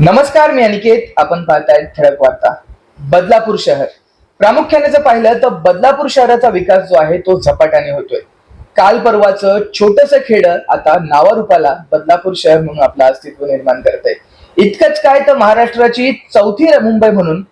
नमस्कार मी अनिकेत. आपण पाहताय ठळक वार्ता. बदलापूर शहर. प्रामुख्याने जर पाहिलं तर बदलापूर शहराचा विकास जो आहे तो झपाट्याने होतोय. काल परवाचं छोटस खेड आता नावारूपाला बदलापूर शहर म्हणून आपलं अस्तित्व निर्माण करत आहे इतकंच काय तर महाराष्ट्राची चौथी मुंबई म्हणून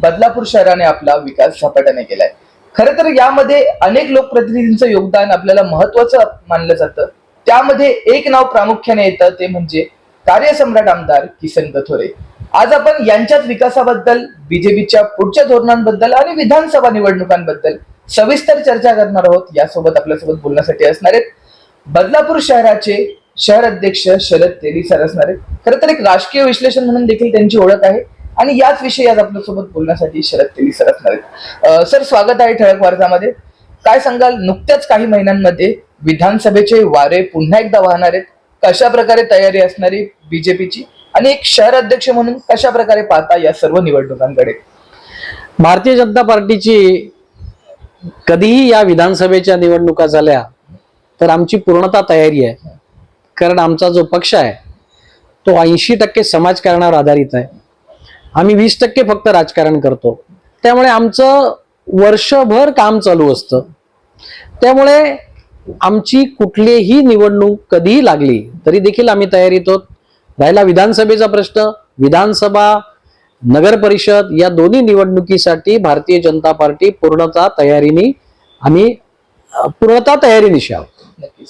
बदलापूर शहराने आपला विकास झपाट्याने केलाय. खर तर यामध्ये अनेक लोकप्रतिनिधींचं योगदान आपल्याला महत्वाचं मानलं जातं. त्यामध्ये एक नाव प्रामुख्याने येतं ते म्हणजे कार्यसम्राट आमदार किसन कथोरे. आज आपण यांच्याच विकासाबद्दल बीजेपीच्या पुढच्या धोरणांबद्दल आणि विधानसभा निवडणुकांबद्दल सविस्तर चर्चा करणार आहोत. यासोबत आपल्यासोबत बोलण्यासाठी असणार आहेत बदलापूर शहराचे शहर अध्यक्ष शरद तेली सर असणार आहेत. खरं तर एक राजकीय विश्लेषण म्हणून देखील त्यांची ओळख आहे आणि याच विषयी आज आपल्यासोबत बोलण्यासाठी शरद तेली सर असणार आहेत. सर स्वागत आहे ठळक वार्तामध्ये काय सांगाल? नुकत्याच काही महिन्यांमध्ये विधानसभेचे वारे पुन्हा एकदा वाहणार आहेत. कशा प्रकारे तयारी असणारी बीजेपीची आणि एक शहर अध्यक्ष म्हणून कशा प्रकारे पाहता या सर्व निवडणुकांकडे? भारतीय जनता पार्टीची कधीही या विधानसभेच्या निवडणुका झाल्या तर आमची पूर्णता तयारी आहे. कारण आमचा जो पक्ष आहे तो ऐंशी टक्के समाजकारणावर आधारित आहे. आम्ही वीस टक्के फक्त राजकारण करतो. त्यामुळे आमचं वर्षभर काम चालू असतं. त्यामुळे आमची कुठलीही निवडणूक कधीही लागली तरी देखील आम्ही तयारीत आहोत. राहिला विधानसभेचा प्रश्न. विधानसभा नगर परिषद या दोन्ही निवडणुकीसाठी भारतीय जनता पार्टी पूर्णतः तयारीने आम्ही पूर्णतः तयारीनिशी आहोत. नक्कीच.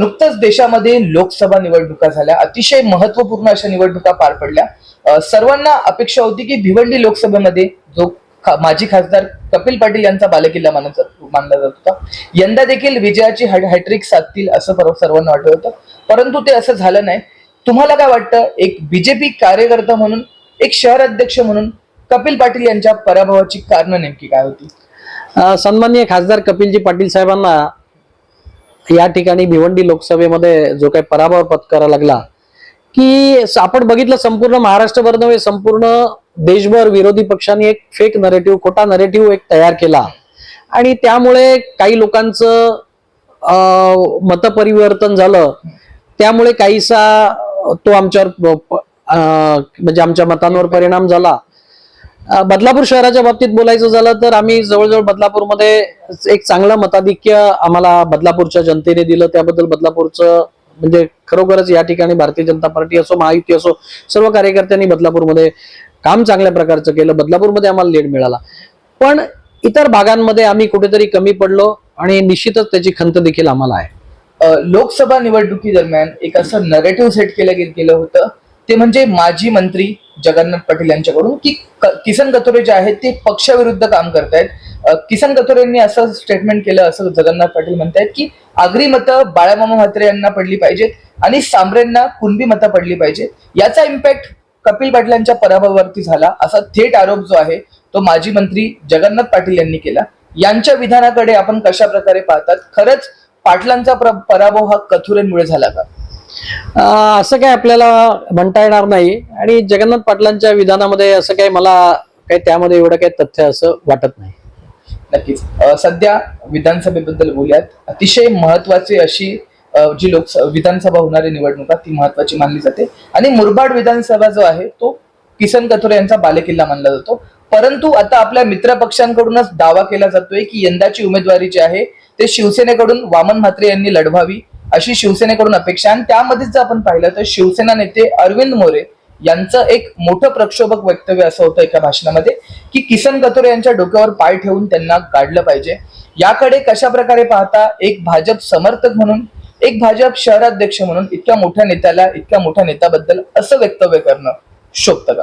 नुकतंच देशामध्ये लोकसभा निवडणुका झाल्या. अतिशय महत्त्वपूर्ण अशा निवडणुका पार पडल्या. सर्वांना अपेक्षा होती की भिवंडी लोकसभेमध्ये जो माजी खासदार कपिल पाटील यांचा बालेकिल्ला मानला जात मानला जात होता. यंदा देखील विजयाची हॅट्रिक साधतील असं सर्वांना वाटत होतं. परंतु ते असं झालं नाही. तुम्हाला काय वाटतं? एक बीजेपी कार्यकर्ता म्हणून एक शहर अध्यक्ष म्हणून कपिल पाटील यांच्या पराभवाची कारण नेमकी काय होती? सन्माननीय खासदार कपिलजी पाटील साहेबांना या ठिकाणी भिवंडी लोकसभेमध्ये जो काही पराभव पत्करा लागला की आपण बघितलं संपूर्ण महाराष्ट्रभर नव्हे संपूर्ण देशभर विरोधी पक्षांनी एक फेक नरेटिव्ह खोटा नरेटिव्ह एक तयार केला. आणि त्यामुळे काही लोकांचं मतपरिवर्तन झालं. त्यामुळे काहीसा तो आमच्यावर म्हणजे आमच्या मतांवर परिणाम झाला. बदलापूर शहराच्या बाबतीत बोलायचं झालं तर आम्ही जवळजवळ बदलापूरमध्ये एक चांगलं मताधिक्य आम्हाला बदलापूरच्या जनतेने दिलं. त्याबद्दल बदलापूरचं म्हणजे खरोखरच या ठिकाणी भारतीय जनता पार्टी असो महायुती असो सर्व कार्यकर्त्यांनी बदलापूरमध्ये काम चांगल्या प्रकारचं केलं बदलापूरमध्ये आम्हाला लीड मिळाला. पण इतर भागांमध्ये आम्ही कुठेतरी कमी पडलो आणि निश्चितच त्याची खंत देखील आम्हाला आहे. लोकसभा निवडणुकी दरम्यान एक असं नरेटिव्ह सेट केलं गेलं होतं. ते म्हणजे माजी मंत्री जगन्नाथ पाटील यांच्याकडून की किसन कथोरे जे आहेत ते पक्षाविरुद्ध काम करतायत. किसन गतोरे यांनी असं स्टेटमेंट केलं असं जगन्नाथ पाटील म्हणतायत की आगरी मतं बाळामामा म्हात्रे यांना पडली पाहिजेत आणि सांबरेंना कुणबी मतं पडली पाहिजेत. याचा इम्पॅक्ट कपिल पाटलांच्या पराभवावरती झाला असा थेट आरोप जो आहे तो माजी मंत्री जगन्नाथ पाटील यांनी केला. यांच्या विधानाकडे आपण कशा प्रकारे पाहतात? खरंच पाटलांचा प्र- पराभव हा कथुरेंमुळे झाला का? असं काय आपल्याला म्हणता येणार नाही. आणि जगन्नाथ पाटलांच्या विधानामध्ये असं काही मला काही त्यामध्ये एवढं काही तथ्य असं वाटत नाही. नक्कीच. सध्या विधानसभेबद्दल बोलूयात. अतिशय महत्वाची अशी जी लोक विधानसभा होणारी निवडणुका ती महत्वाची मानली जाते. आणि मुरबाड विधानसभा जो आहे तो किसन कथोरे यांचा बालेकिल्ला मानला जातो. परंतु आता आपल्या मित्र पक्षांकडूनच दावा केला जातोय की यंदाची उमेदवारी जी आहे ते शिवसेनेकडून वामन म्हात्रे यांनी लढवावी अशी शिवसेनेकडून अपेक्षा आणि त्यामध्येच जर आपण पाहिलं तर शिवसेना नेते अरविंद मोरे यांचं एक मोठं प्रक्षोभक वक्तव्य असं होतं एका भाषणामध्ये की किसन कथोरे यांच्या डोक्यावर पाय ठेवून त्यांना काढलं पाहिजे. याकडे कशा प्रकारे पाहता एक भाजप समर्थक म्हणून एक भाजप शहराध्यक्ष म्हणून इतक्या मोठ्या नेत्याला इतक्या मोठ्या नेत्याबद्दल असं वक्तव्य करणं शोभतं का?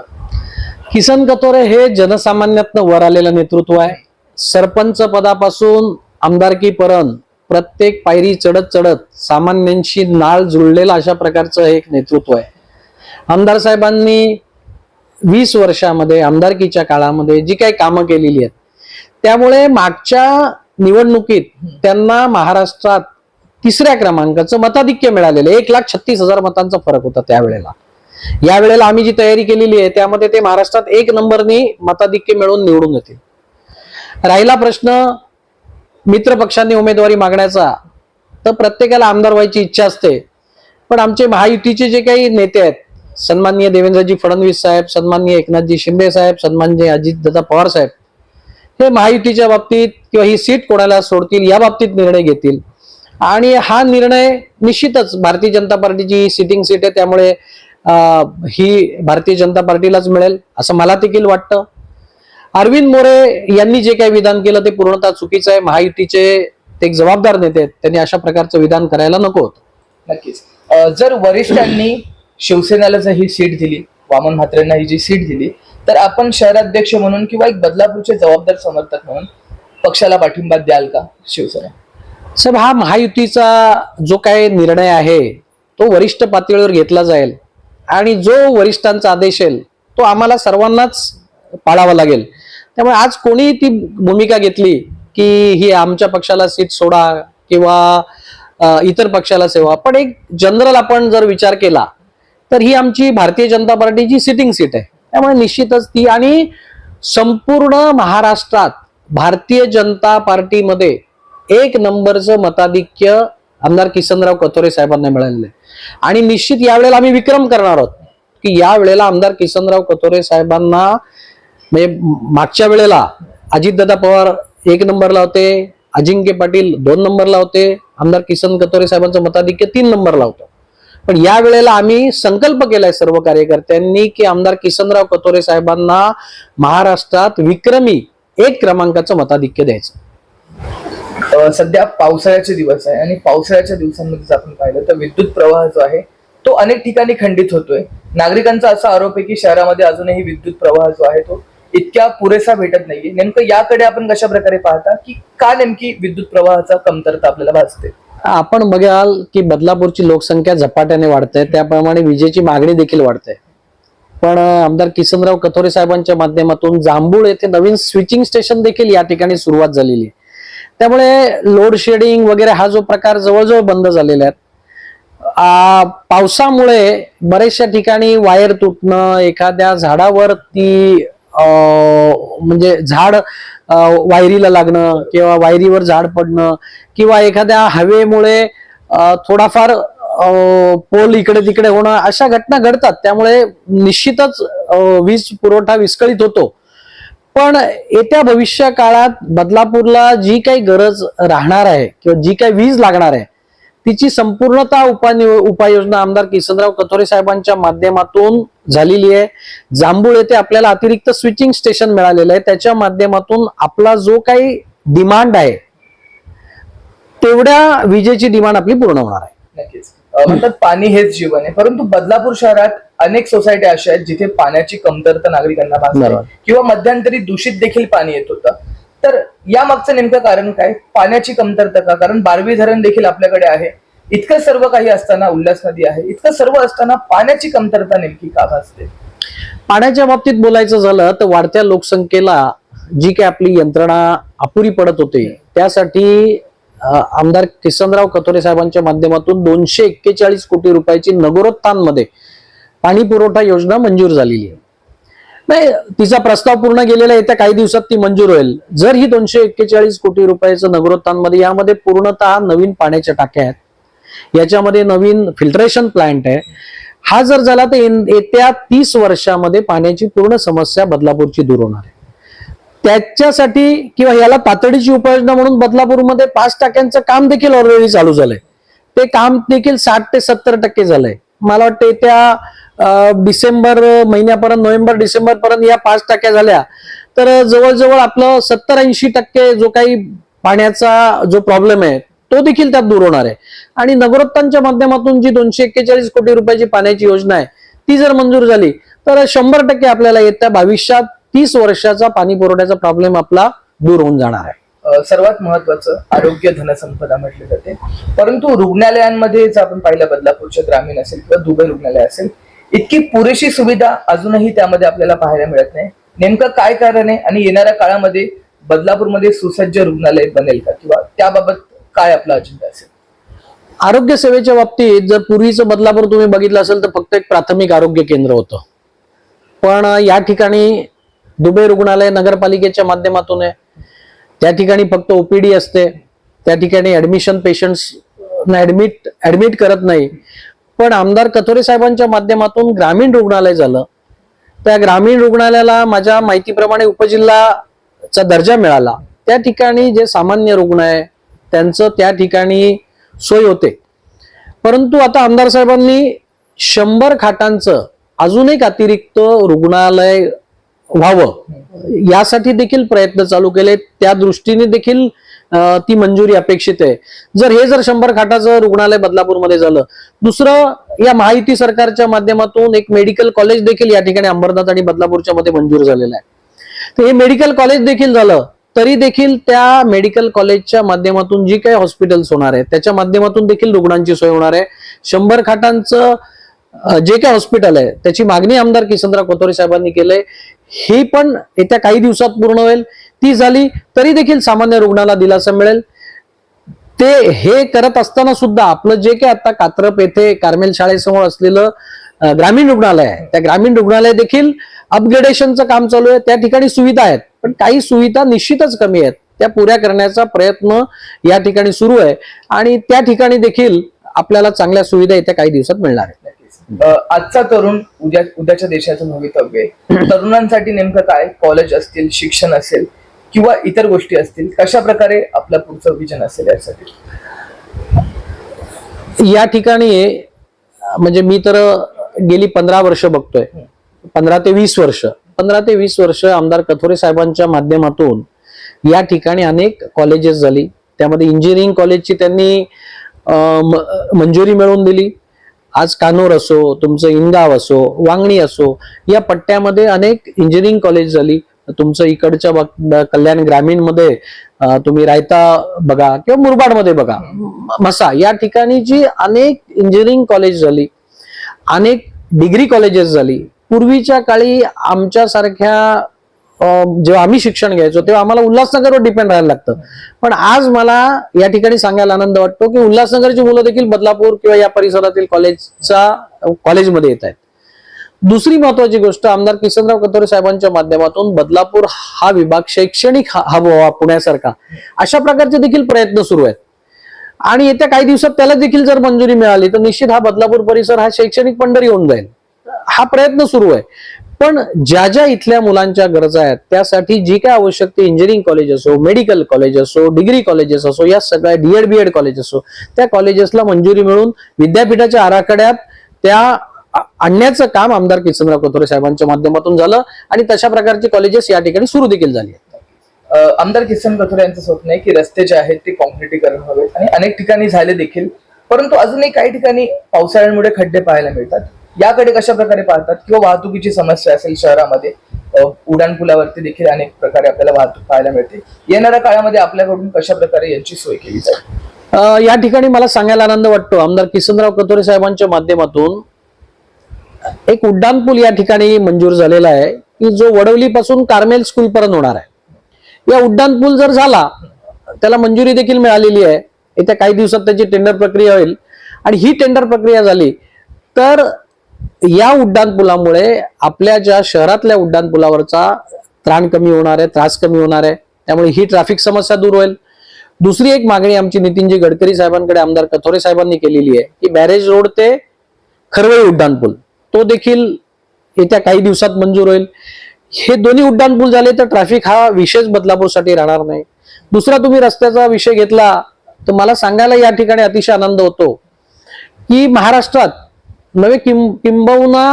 किसन कतोरे हे जनसामान्यातनं वर आलेलं नेतृत्व आहे. सरपंच पदापासून आमदारकीपर्यंत प्रत्येक पायरी चढत चढत सामान्यांशी नाळ जुळलेलं अशा प्रकारचं एक नेतृत्व आहे. आमदार साहेबांनी वीस वर्षामध्ये आमदारकीच्या काळामध्ये जी काही कामं केलेली आहेत त्यामुळे मागच्या निवडणुकीत त्यांना महाराष्ट्रात तिसऱ्या क्रमांकाचं मताधिक्य मिळालेलं आहे. एक लाख छत्तीस हजार मतांचा फरक होता त्यावेळेला. यावेळेला आम्ही जी तयारी केलेली आहे त्यामध्ये ते महाराष्ट्रात एक नंबरनी मताधिक्य मिळवून निवडून येतील. राहिला प्रश्न मित्र पक्षांनी उमेदवारी मागण्याचा. तर प्रत्येकाला आमदार व्हायची इच्छा असते. पण आमचे महायुतीचे जे काही नेते आहेत सन्माननीय देवेंद्रजी फडणवीस साहेब सन्माननीय एकनाथजी शिंदे साहेब सन्माननीय अजितदादा पवार साहेब हे महायुतीच्या बाबतीत किंवा ही सीट कोणाला सोडतील या बाबतीत निर्णय घेतील. आणि हा निर्णय निश्चितच भारतीय जनता पार्टीची सिटिंग सीट आहे त्यामुळे ही भारतीय जनता पार्टीलाच मिळेल असं मला देखील वाटतं. अरविंद मोरे यांनी जे काही विधान केलं ते पूर्णतः चुकीचं आहे. महायुतीचे ते एक जबाबदार नेते आहेत. त्यांनी अशा प्रकारचं विधान करायला नको होतं. नक्कीच. जर वरिष्ठांनी शिवसेनेला जर ही सीट दिली वामन म्हात्रेंना ही जी सीट दिली तर आपण शहराध्यक्ष म्हणून किंवा एक बदलापूरचे जबाबदार समर्थक म्हणून पक्षाला पाठिंबा द्याल का शिवसेना? साहेब हा महायुतीचा जो काही निर्णय आहे तो वरिष्ठ पातळीवर घेतला जाईल. आणि जो वरिष्ठांचा आदेश येईल तो आम्हाला सर्वांनाच पाळावा लागेल. त्यामुळे आज कोणी ती भूमिका घेतली की ही आमच्या पक्षाला सीट सोडा किंवा इतर पक्षाला सेवा पण एक जनरल आपण जर विचार केला तर ही आमची भारतीय जनता पार्टीची सिटिंग सीट आहे. त्यामुळे निश्चितच ती आणि संपूर्ण महाराष्ट्रात भारतीय जनता पार्टीमध्ये एक नंबरचं मताधिक्य आमदार किसनराव कथोरे साहेबांना मिळालेलं आहे. आणि निश्चित यावेळेला आम्ही विक्रम करणार आहोत की या वेळेला आमदार किसनराव कथोरे साहेबांना म्हणजे मागच्या वेळेला अजितदादा पवार एक नंबरला होते अजिंक्य पाटील दोन नंबरला होते आमदार किसन कथोरे साहेबांचं मताधिक्य तीन नंबरला होतं. पण या वेळेला आम्ही संकल्प केलाय सर्व कार्यकर्त्यांनी की आमदार किसनराव कथोरे साहेबांना महाराष्ट्रात विक्रमी एक क्रमांकाचं मताधिक्य द्यायचं. सध्या पावसाळ्याचे दिवस आहे आणि पावसाळ्याच्या दिवसांमध्ये जर आपण पाहिलं तर विद्युत प्रवाह जो आहे तो अनेक ठिकाणी खंडित होतोय. नागरिकांचा असा आरोप आहे की शहरामध्ये अजूनही विद्युत प्रवाह जो आहे तो इतक्या पुरेसा भेटत नाहीये. नेमकं याकडे आपण कशा प्रकारे पाहता की का नेमकी विद्युत प्रवाहाचा कमतरता आपल्याला भासते? आपण बघाल की बदलापूरची लोकसंख्या झपाट्याने वाढते त्याप्रमाणे विजेची मागणी देखील वाढते. पण आमदार किसनराव कथोरे साहेबांच्या माध्यमातून जांभूळ येथे नवीन स्विचिंग स्टेशन देखील या ठिकाणी सुरुवात झालेली आहे. त्यामुळे लोड शेडिंग वगैरे हा जो प्रकार जवळजवळ बंद झालेला आहे पावसामुळे बरेचशा ठिकाणी वायर तुटणं एखाद्या झाडावर ती म्हणजे झाड वायरीला लागणं किंवा वायरीवर झाड पडणं किंवा एखाद्या हवेमुळे थोडाफार पोल इकडे तिकडे होणं अशा घटना घडतात. त्यामुळे निश्चितच वीज पुरवठा विस्कळीत होतो. पण येत्या भविष्य काळात बदलापूरला जी काही गरज राहणार आहे किंवा जी काही वीज लागणार आहे तिची संपूर्णता उपाय उपाययोजना आमदार किसनराव कथोरे साहेबांच्या माध्यमातून झालेली आहे. जांभूळ येथे आपल्याला अतिरिक्त स्विचिंग स्टेशन मिळालेलं आहे. त्याच्या माध्यमातून आपला जो काही डिमांड आहे तेवढ्या विजेची डिमांड आपली पूर्ण होणार आहे. म्हणतात पाणी हेच जीवन आहे. परंतु बदलापूर शहरात अनेक सोसायटी अशा आहेत जिथे पाण्याची कमतरता नागरिकांना भासते बरोबर. किंवा मध्यंतरी दूषित देखील पाणी येत होतं. तर या मागचं नेमकं कारण काय? पाण्याची कमतरता का? कारण बारवी धरण देखील आपल्याकडे आहे. इतकं सर्व काही असताना उल्हास नदी आहे. इतकं सर्व असताना पाण्याची कमतरता नेमकी का भासते? पाण्याच्या बाबतीत बोलायचं झालं तर वाढत्या लोकसंख्येला जी काही आपली यंत्रणा अपुरी पडत होती त्यासाठी आमदार किसनराव कथोरे साहेबांच्या माध्यमातून दोनशे एक्केचाळीस कोटी रुपयाची नगरोत्थानमध्ये पाणी पुरवठा योजना मंजूर झालेली आहे. नाही तिचा प्रस्ताव पूर्ण गेलेला येत्या काही दिवसात ती मंजूर होईल. जर ही दोनशे एक्केचाळीस कोटी रुपयाचं नगरोत्थानमध्ये यामध्ये पूर्णतः नवीन पाण्याच्या टाक्या आहेत. याच्यामध्ये नवीन फिल्ट्रेशन प्लांट आहे. हा जर झाला तर येत्या तीस वर्षामध्ये पाण्याची पूर्ण समस्या बदलापूरची दूर होणार आहे. त्याच्यासाठी किंवा याला तातडीची उपाययोजना म्हणून बदलापूरमध्ये पाच टाक्यांचं काम देखील ऑलरेडी चालू झालंय. ते काम देखील साठ ते सत्तर टक्के झालंय. मला वाटतं येत्या डिसेंबर महिन्यापर्यंत नोव्हेंबर डिसेंबर पर्यंत या पाच टाक्या झाल्या. तर जवळजवळ आपलं सत्तर ऐंशी टक्के जो काही पाण्याचा जो प्रॉब्लेम आहे तो देखील त्यात दूर होणार आहे. आणि नगरोत्तांच्या माध्यमातून जी दोनशे एक्केचाळीस कोटी रुपयाची पाण्याची योजना आहे ती जर मंजूर झाली तर शंभर टक्के आपल्याला येत्या भविष्यात तीस वर्षाचा पाणी पुरवठ्याचा प्रॉब्लेम आपला दूर होऊन जाणार आहे. सर्वात महत्वाचं आरोग्य धनसंपदा म्हटली जाते. परंतु रुग्णालयांमध्ये जर आपण पाहिलं बदलापूरच्या ग्रामीण असेल किंवा दुबई रुग्णालय असेल इतकी पुरेशी सुविधा अजूनही त्यामध्ये आपल्याला पाहायला मिळत नाही. नेमकं काय कारण आहे आणि येणाऱ्या काळामध्ये बदलापूरमध्ये सुसज्ज रुग्णालय बनेल का? किंवा त्याबाबत काय आपला अजेंडा असेल? आरोग्य सेवेच्या बाबतीत जर पूर्वीचं बदलापूर तुम्ही बघितलं असेल तर फक्त एक प्राथमिक आरोग्य केंद्र होतं. पण या ठिकाणी दुबई रुग्णालय नगरपालिकेच्या माध्यमातून आहे. त्या ठिकाणी फक्त ओपीडी असते. त्या ठिकाणी ऍडमिशन पेशंट्स ऍडमिट ऍडमिट करत नाही. पण आमदार कथोरे साहेबांच्या माध्यमातून ग्रामीण रुग्णालय झालं. त्या ग्रामीण रुग्णालयाला माझ्या माहितीप्रमाणे उपजिल्हाचा दर्जा मिळाला. त्या ठिकाणी जे सामान्य रुग्ण आहे त्यांचं त्या ठिकाणी सोय होते. परंतु आता आमदार साहेबांनी शंभर खाटांचं अजून एक अतिरिक्त रुग्णालय व्हावं. यासाठी देखील प्रयत्न चालू केले त्या दृष्टीने देखील ती मंजुरी अपेक्षित आहे. जर हे जर शंभर खाटाचं रुग्णालय बदलापूरमध्ये झालं दुसरं या महायुती सरकारच्या माध्यमातून एक मेडिकल कॉलेज देखील या ठिकाणी अंबरनाथ आणि बदलापूरच्या मध्ये मंजूर झालेलं आहे. तर हे मेडिकल कॉलेज देखील झालं तरी देखील त्या मेडिकल कॉलेजच्या माध्यमातून जी काही हॉस्पिटल्स होणार आहे त्याच्या माध्यमातून देखील रुग्णांची सोय होणार आहे. शंभर खाटांचं जे काही हॉस्पिटल आहे त्याची मागणी आमदार किसनराव कोतोरे साहेबांनी केलंय ही पण येत्या काही दिवसात पूर्ण होईल. ती झाली तरी देखील सामान्य रुग्णाला दिलासा मिळेल. ते हे करत असताना सुद्धा आपलं जे काही आता कात्रप येथे कार्मेल शाळेसमोर असलेलं ग्रामीण रुग्णालय आहे. त्या ग्रामीण रुग्णालय देखील अपग्रेडेशनचं काम चालू आहे. त्या ठिकाणी सुविधा आहेत. पण काही सुविधा निश्चितच कमी आहेत. त्या पुऱ्या करण्याचा प्रयत्न या ठिकाणी सुरू आहे. आणि त्या ठिकाणी देखील आपल्याला चांगल्या सुविधा येत्या काही दिवसात मिळणार आहेत. आजचा तरुण उद्या उद्याच्या देशाचं भवितव्य आहे. तरुणांसाठी नेमकं काय? कॉलेज असतील शिक्षण असेल किंवा इतर गोष्टी असतील कशा प्रकारे आपलं पुढचं विजन असेल यासाठी? या ठिकाणी म्हणजे मी तर गेली पंधरा वर्ष बघतोय. पंधरा ते वीस वर्ष. पंधरा ते वीस वर्ष आमदार कथोरे साहेबांच्या माध्यमातून या ठिकाणी अनेक कॉलेजेस झाली. त्यामध्ये इंजिनिअरिंग कॉलेजची त्यांनी मंजुरी मिळवून दिली. आज कानोर असो तुमचं इंगाव असो वांगणी असो या पट्ट्यामध्ये अनेक इंजिनिअरिंग कॉलेज झाली. तुमचं इकडच्या कल्याण ग्रामीणमध्ये तुम्ही रायता बघा किंवा मुरबाडमध्ये बघा मसा या ठिकाणी जी अनेक इंजिनिअरिंग कॉलेज झाली अनेक डिग्री कॉलेजेस झाली पूर्वीच्या काळी आमच्यासारख्या जेव्हा आम्ही शिक्षण घ्यायचो तेव्हा आम्हाला उल्हासनगरवर डिपेंड राहायला लागतं. पण आज मला या ठिकाणी सांगायला आनंद वाटतो की उल्हासनगरची मुलं देखील बदलापूर किंवा या परिसरातील कॉलेजचा कॉलेजमध्ये येत आहेत. दुसरी महत्वाची गोष्ट आमदार किसनराव कतोरे साहेबांच्या माध्यमातून बदलापूर हा विभाग शैक्षणिक हब व्हावा पुण्यासारखा. अशा प्रकारचे देखील प्रयत्न सुरू आहेत. आणि येत्या काही दिवसात त्याला देखील जर मंजुरी मिळाली तर निश्चित हा बदलापूर परिसर हा शैक्षणिक पंढरी होऊन जाईल. हा प्रयत्न सुरू आहे. पण ज्या ज्या इथल्या मुलांच्या गरजा आहेत त्यासाठी जी काय आवश्यक ते इंजिनिअरिंग कॉलेज असो मेडिकल कॉलेज असो डिग्री कॉलेजेस असो या सगळ्या डीएड बीएड कॉलेज असो त्या कॉलेजेसला मंजुरी मिळून विद्यापीठाच्या आराखड्यात त्या आणण्याचं काम आमदार किसनराव कोथोरे साहेबांच्या माध्यमातून झालं आणि तशा प्रकारची कॉलेजेस या ठिकाणी सुरू देखील झाली आमदार किसन कथोरे यांचं स्वप्न आहे की रस्ते जे आहेत ते कॉन्क्रिटीकरण हवेत आणि अनेक ठिकाणी झाले देखील परंतु अजूनही काही ठिकाणी पावसाळ्यांमुळे खड्डे पाहायला मिळतात. याकडे कशा प्रकारे पाहतात? किंवा वाहतुकीची समस्या असेल शहरामध्ये अ, उड्डाण पुलावरती देखील अनेक प्रकारे आपल्याला वाहतूक पाहायला मिळते. येणाऱ्या काळामध्ये आपल्याकडून कशा प्रकारे यांची सोय केली जाईल? या ठिकाणी मला सांगायला आनंद वाटतो. आमदार किसनराव कतोरे साहेबांच्या माध्यमातून एक उड्डाण पूल या ठिकाणी मंजूर झालेला आहे की जो वडवली पासून कार्मेल स्कूल पर्यंत होणार आहे. या उड्डाण पूल जर झाला त्याला मंजुरी देखील मिळालेली आहे. येत्या काही दिवसात त्याची टेंडर प्रक्रिया होईल. आणि ही टेंडर प्रक्रिया झाली तर या उड्डाणपुलामुळे आपल्या ज्या शहरातल्या उड्डाणपुलावरचा त्राण कमी होणार आहे त्रास कमी होणार आहे त्यामुळे ही ट्रॅफिक समस्या दूर होईल. दुसरी एक मागणी आमची नितीनजी गडकरी साहेबांकडे आमदार कथोरे साहेबांनी केलेली आहे की बॅरेज रोड ते खरवळी उड्डाणपूल तो देखील येत्या काही दिवसात मंजूर होईल. हे दोन्ही उड्डाणपूल झाले तर ट्रॅफिक हा विशेष बदलापूरसाठी राहणार नाही. दुसरा तुम्ही रस्त्याचा विषय घेतला तर मला सांगायला या ठिकाणी अतिशय आनंद होतो की महाराष्ट्रात नवे किं किंबहुना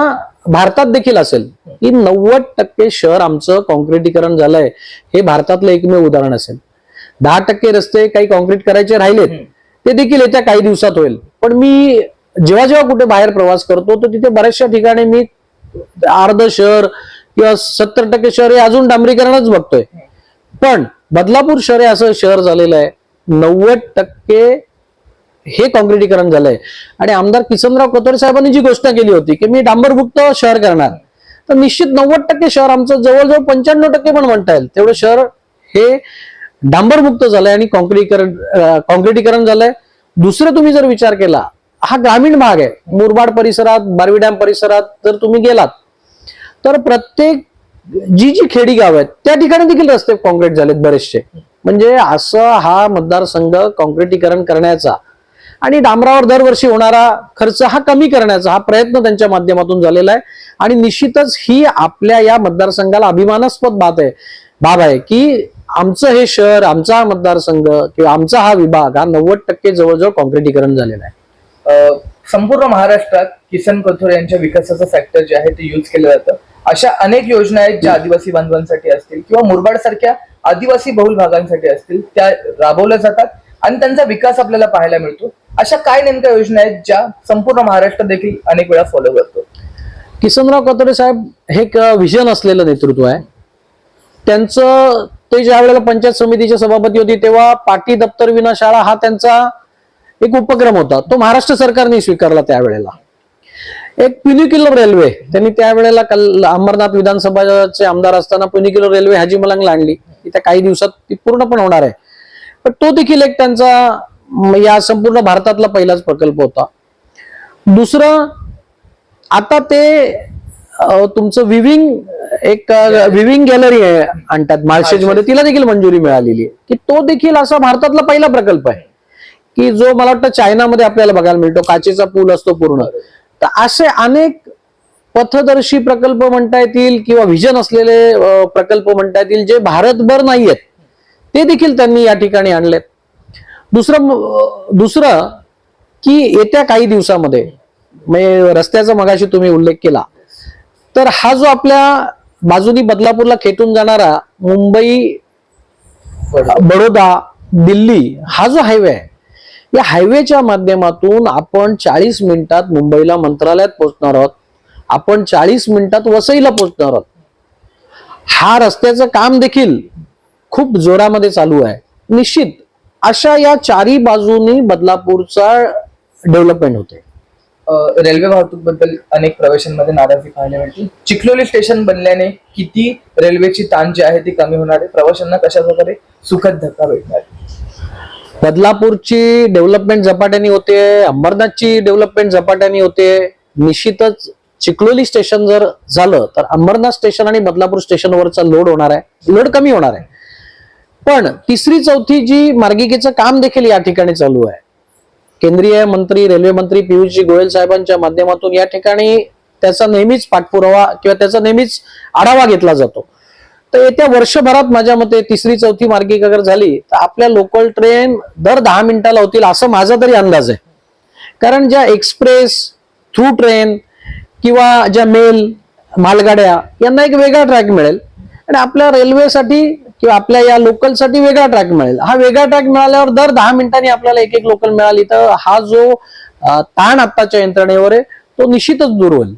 भारतात देखील असेल की नव्वद टक्के शहर आमचं कॉन्क्रिटीकरण झालंय. हे भारतातलं एकमेव उदाहरण असेल. दहा टक्के रस्ते काही कॉन्क्रीट करायचे राहिलेत ते देखील येत्या काही दिवसात होईल. पण मी जेव्हा जेव्हा कुठे बाहेर प्रवास करतो तर तिथे बऱ्याचशा ठिकाणी मी अर्ध शहर किंवा सत्तर टक्के शहर हे अजून डांबरीकरणच बघतोय. पण बदलापूर शहर हे असं शहर झालेलं आहे. नव्वद टक्के हे कॉन्क्रिटीकरण झालंय. आणि आमदार किसनराव कोतोरे साहेबांनी जी घोषणा केली होती की मी डांबरमुक्त शहर करणार तर निश्चित नव्वद टक्के शहर आमचं जवळजवळ पंच्याण्णव टक्के पण म्हणता येईल. तेवढं शहर हे डांबरमुक्त झालंय आणि कॉन्क्रिटीकरण कॉन्क्रिटीकरण झालंय. दुसरं तुम्ही जर विचार केला हा ग्रामीण भाग आहे. मुरबाड परिसरात बारवी डॅम परिसरात जर तुम्ही गेलात तर प्रत्येक जी जी खेडी गाव आहेत त्या ठिकाणी देखील रस्ते कॉन्क्रीट झालेत बरेचसे. म्हणजे असं हा मतदारसंघ कॉन्क्रिटीकरण करण्याचा आणि डांबरावर दरवर्षी होणारा खर्च हा कमी करण्याचा हा प्रयत्न त्यांच्या माध्यमातून झालेला आहे. आणि निश्चितच ही आपल्या या मतदारसंघाला अभिमानास्पद बात आहे. बाब आहे की आमचं हे शहर आमचा हा मतदारसंघ किंवा आमचा हा विभाग हा नव्वद टक्के जवळजवळ कॉन्क्रिटीकरण झालेला आहे. संपूर्ण महाराष्ट्रात किसन कथोर यांच्या विकासाचं फॅक्टर जे आहे ते यूज केलं जातं. अशा अनेक योजना आहेत ज्या आदिवासी बांधवांसाठी असतील किंवा मुरबाड सारख्या आदिवासी बहुल भागांसाठी असतील त्या राबवल्या जातात आणि त्यांचा विकास आपल्याला पाहायला मिळतो. अशा काय नेमक्या योजना आहेत ज्या संपूर्ण महाराष्ट्र देखील अनेक वेळा फॉलो करतो? किसनराव कतोरे साहेब हे एक विजन असलेलं नेतृत्व आहे. त्यांचं ते ज्या वेळेला पंचायत समितीचे सभापती होते तेव्हा पाटी दप्तर विना शाळा हा त्यांचा एक उपक्रम होता. तो महाराष्ट्र सरकारने स्वीकारला त्यावेळेला एक प्युनिक्युलर रेल्वे त्यांनी त्यावेळेला कल अंबरनाथ विधानसभाचे आमदार असताना प्युनिक्युलर रेल्वे हाजी मलांग आणली त्या काही दिवसात ती पूर्ण पण होणार आहे. पण तो देखील एक त्यांचा या संपूर्ण भारतातला पहिलाच प्रकल्प होता. दुसरं आता ते तुमचं विविंग एक विविंग गॅलरी आहे आणतात मार्शेजमध्ये तिला देखील मंजुरी मिळालेली आहे. की तो देखील असा भारतातला पहिला प्रकल्प आहे. की जो मला वाटतं चायनामध्ये आपल्याला बघायला मिळतो. काचेचा पूल असतो पूर्ण. तर असे अनेक पथदर्शी प्रकल्प म्हणता येतील किंवा व्हिजन असलेले प्रकल्प म्हणता येतील जे भारतभर नाही आहेत ते देखील त्यांनी या ठिकाणी आणलेत. दुसरं दुसरं की येत्या काही दिवसामध्ये म्हणजे रस्त्याचा मगाशी तुम्ही उल्लेख केला तर हा जो आपल्या बाजूनी बदलापूरला खेटून जाणारा मुंबई बडोदा दिल्ली हा जो हायवे आहे या हायवेच्या माध्यमातून आपण चाळीस मिनिटात मुंबईला मंत्रालयात पोहोचणार आहोत. आपण चाळीस मिनिटात वसईला पोहोचणार आहोत. हा रस्त्याचं काम देखील खूप जोरामध्ये चालू आहे. निश्चित अशा या चारी बाजूनी बदलापूरचा डेव्हलपमेंट होते. रेल्वे वाहतूकबद्दल अनेक प्रवाशांमध्ये नाराजी पाहायला मिळते. चिखलोली स्टेशन बनल्याने किती रेल्वेची ताण जी आहे ती कमी होणार आहे? प्रवाशांना कशा प्रकारे सुखद धक्का भेटणार बदलापूरची डेव्हलपमेंट झपाट्याने होते अंबरनाथची डेव्हलपमेंट झपाट्याने होते. निश्चितच चिखलोली स्टेशन जर झालं तर अंबरनाथ स्टेशन आणि बदलापूर स्टेशनवरचा लोड होणार आहे. लोड कमी होणार आहे. पण तिसरी चौथी जी मार्गिकेचं काम देखील या ठिकाणी चालू आहे. केंद्रीय मंत्री रेल्वे मंत्री पियुषजी गोयल साहेबांच्या माध्यमातून या ठिकाणी त्याचा नेहमीच पाठपुरावा किंवा त्याचा नेहमीच आढावा घेतला जातो. तर येत्या वर्षभरात माझ्या मते तिसरी चौथी मार्गिका अगर झाली तर आपल्या लोकल ट्रेन दर दहा मिनिटाला होतील असं माझा तरी अंदाज आहे. कारण ज्या एक्सप्रेस थ्रू ट्रेन किंवा ज्या मेल मालगाड्या यांना एक वेगळा ट्रॅक मिळेल. आणि आपल्या रेल्वेसाठी किंवा आपल्या या लोकलसाठी वेगळा ट्रॅक मिळेल. हा वेगळा ट्रॅक मिळाल्यावर दर दहा मिनिटांनी आपल्याला एक एक लोकल मिळाली. तर हा जो ताण आत्ताच्या यंत्रणेवर आहे तो निश्चितच दूर होईल.